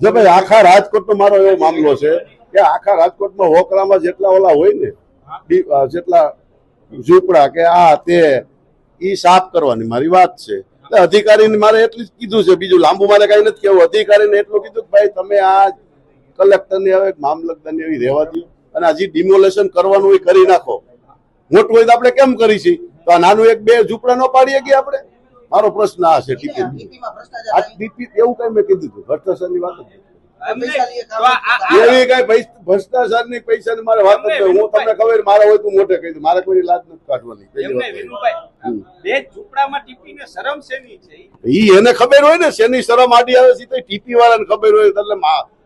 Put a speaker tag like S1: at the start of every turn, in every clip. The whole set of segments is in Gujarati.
S1: જો ભાઈ આખા રાજકોટનો મારો એવો મામલો છે કે આખા રાજકોટમાં હોકરામાં જેટલા ઓલા હોય ને જેટલા ઝૂંપડા કે આ તે ઈ સાફ કરવાની મારી વાત છે. એટલે અધિકારીને મારે એટલું જ કીધું છે. બીજું લાંબુ મારે કઈ નથી કેવું અધિકારીને એટલું કીધું કે ભાઈ તમે આ કલેક્ટરને હવે મામલતદારને એવી રહેવા દો અને હજી ડિમોલેશન કરવાનું એ કરી નાખો. મોટું હોય તો આપણે કેમ કરી છીએ તો આ નાનું એક બે ઝૂંપડા ન પાડીએ કે આપણે? મારો પ્રશ્ન આ છે આ એવું કઈ મેં કીધું હતું ભ્રષ્ટાચારની વાત એવી કઈ ભ્રષ્ટાચારની પૈસા પૈસાની મારે વાત નથી. હું તમને ખબર મારે હોય તો મોટે કહી દઉં. મારે કોઈ લાજ નથી કાઢવાની?
S2: ઈ?
S1: એને ખબર હોય ને શેની શરમ આડી આવે છે તો ટીપી વાળાને ખબર હોય. એટલે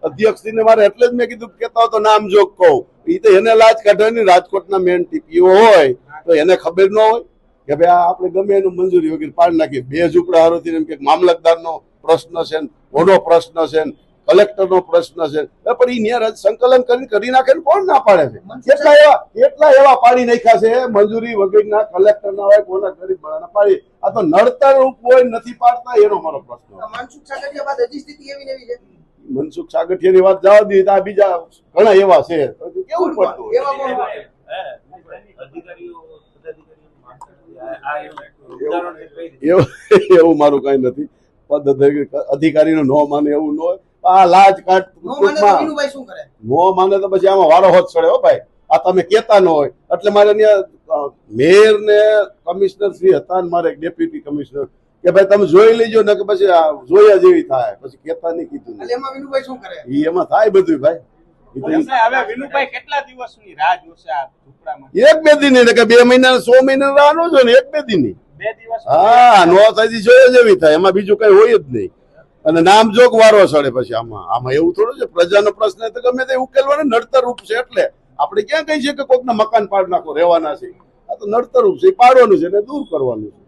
S1: અધ્યક્ષ ને મારે એટલે જ મેં કીધું કેતા તો નામ જોગ કહું. ઈ તો એને લાજ કાઢવાની રાજકોટના મેન ટીપીઓ હોય તો એને ખબર ન હોય. કે ભાઈ આ આપણે ગમે એનું મંજૂરી વગેરે પાડી નાખીએ. બે ઝૂંપડા હારોથી એમ કે મામલતદારનો પ્રશ્ન છે ઓનો પ્રશ્ન છે કલેક્ટરનો પ્રશ્ન છે પણ એ ન્યા સંકલન કરી કરી નાખે ને કોણ ના પાડે છે? કેટલા એવા કેટલા એવા પાડી નાખ્યા છે મંજૂરી વગેરેના કલેક્ટરના હોય કોના ગરીબ માણસના પાડી. આ તો નડતર રૂપ હોય નથી પાડતા એનો મારો પ્રશ્ન
S3: મનસુખ સાગઠિયા બાદ હજી સ્થિતિ એવી ને છે?
S1: મનસુખ સાગઠિયાની વાત જવા દીધી તો આ બીજા ઘણા એવા છે. કેવું પડતું
S3: એવા કોણ હોય?
S4: અધિકારીઓ પદાધિકારીઓ માનતા આ એવું?
S1: એવું મારું કઈ નથી. અધિકારીનો ન માને એવું ન હોય. આ લાજ કાટ
S3: નો માને તો
S1: પછી આમાં વારો હોત ચડે હો ભાઈ. આ તમે કેતા ન હોય. એટલે મારે મેયર ને કમિશનર શ્રી હતા મારે ડેપ્યુટી કમિશનર. કે ભાઈ તમે જોઈ લેજો ને કે પછી જોયા જેવી થાય. પછી કેતા નહીં કીધું
S3: એમાં શું કરે?
S1: એમાં થાય બધું ભાઈ. એક બે દિન કે બે મહિના સો મહિના રાહ ન જોઈએ ને એક બે દિન હા નો થાય જોઈએ જેવી થાય. એમાં બીજું કઈ હોય જ નહીં. અને નામ જોગ વારો ચડે પછી આમાં. આમાં એવું થોડું છે પ્રજાનો પ્રશ્ન તો ગમે તે ઉકેલવાનો નડતર રૂપ છે એટલે. આપણે ક્યાં કહી છીએ કે કોઈકના મકાન પાડ નાખો રહેવાના છે. આ તો નડતર રૂપ છે પાડવાનું છે એટલે દૂર કરવાનું છે.